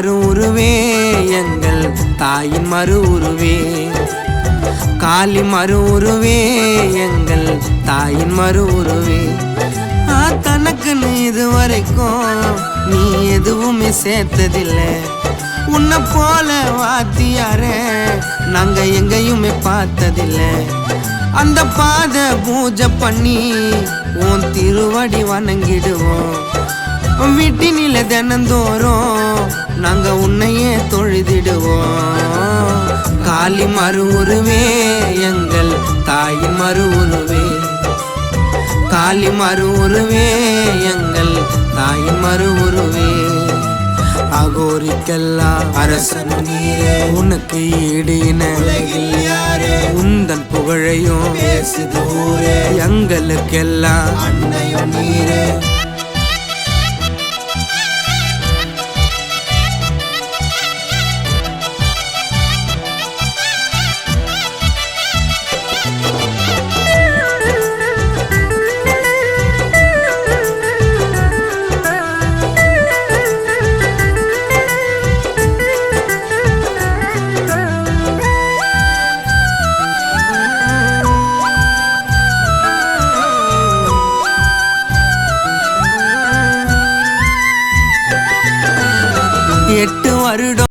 மறு உருவே எங்கள் தாயின் மறு உருவே காளி மறு உருவே எங்கள் தாயின் மறு உருவே ஆ, தனக்குன்னு இது வரைக்கும் நீ எதுவுமே சேர்த்ததில்லை. உன்னை போல வாத்தியாரே நாங்க எங்கேயுமே பார்த்ததில்லை. அந்த பாத பூஜை பண்ணி உன் திருவடி வணங்கிடுவோம். வீட்டினில தினந்தோறும் நாங்க உன்னையே தொழுதிடுவோம். காளி மறு உருவே எங்கள் தாயின் மறு உருவே. காளி மறு உருவே எங்கள் தாயின் மறு உருவே. அகோரிக்கெல்லாம் அரசன் நீரே உனக்கு ஈடு இன உந்தன் புகழையும் எங்களுக்கெல்லாம் அன்னையும் நீரே. മാറിടും.